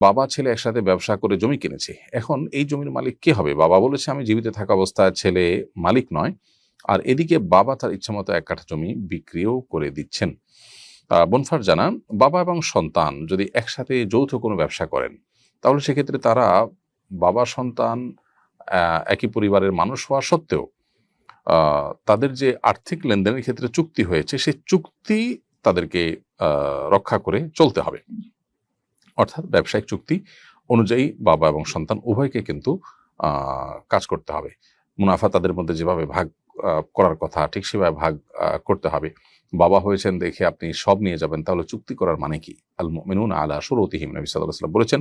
বাবা, ছেলে একসাথে ব্যবসা করে জমি কিনেছে। এখন এই জমির মালিক কে হবে? বাবা বলেছে, আমি জীবিত থাকা অবস্থায় ছেলে মালিক নয়। আর এদিকে বাবা তার ইচ্ছামতো এক কাঠা জমি বিক্রিও করে দিচ্ছেন। বনফার জানান, বাবা এবং সন্তান যদি একসাথে যৌথ কোনো ব্যবসা করেন, তাহলে সেক্ষেত্রে তারা বাবা, সন্তান একই পরিবারের মানুষ হওয়া সত্ত্বেও তাদের যে আর্থিক লেনদেনের ক্ষেত্রে চুক্তি হয়েছে সেই চুক্তি তাদেরকে রক্ষা করে চলতে হবে। অর্থাৎ ব্যবসায়িক চুক্তি অনুযায়ী বাবা এবং সন্তান উভয়কে কিন্তু কাজ করতে হবে। মুনাফা তাদের মধ্যে যেভাবে ভাগ করার কথা, ঠিক সেভাবে ভাগ করতে হবে। বাবা হয়েছেন দেখে আপনি সব নিয়ে যাবেন, তাহলে চুক্তি করার মানে কি? আল মেনুন আলা সুরতিহিম নবী সাল্লাহ বলেছেন,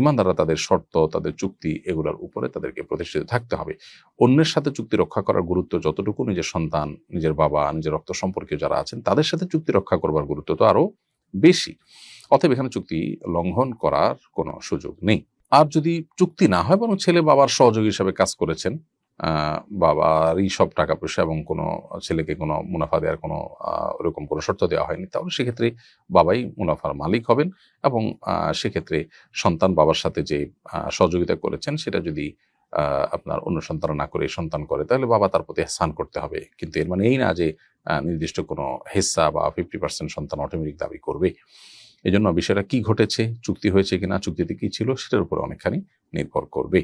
ইমানদাররা তাদের শর্ত, তাদের চুক্তি এগুলোর উপরে তাদেরকে প্রতিষ্ঠিত থাকতে হবে। অন্যের সাথে চুক্তি রক্ষা করার গুরুত্ব যতটুকু, নিজের সন্তান, নিজের বাবা, নিজের রক্ত সম্পর্কীয় যারা আছেন, তাদের সাথে চুক্তি রক্ষা করবার গুরুত্ব তো আরও বেশি। অতএব এখানে চুক্তি লঙ্ঘন করার কোনো সুযোগ নেই। আর যদি চুক্তি না হয়, বরং ছেলে বাবার সহযোগী হিসাবে কাজ করেছেন বাবারই সব টাকা পয়সা এবং কোনো ছেলেকে কোনো মুনাফা দেওয়ার কোনো ওরকম কোনো শর্ত দেওয়া হয়নি, তাহলে সেক্ষেত্রে বাবাই মুনাফার মালিক হবেন এবং সেক্ষেত্রে সন্তান বাবার সাথে যে সহযোগিতা করেছেন, সেটা যদি আপনার অন্য সন্তান না করে সন্তান করে, তাহলে বাবা তার প্রতি স্থান করতে হবে। কিন্তু এর মানে এই না যে নির্দিষ্ট কোনো হেসা বা ফিফটি পার্সেন্ট সন্তান অটোমেটিক দাবি করবে। এই জন্য বিষয়টা কি ঘটেছে, চুক্তি হয়েছে কিনা, চুক্তিতে কি ছিল, সেটার উপর অনেকখানি নির্ভর করবে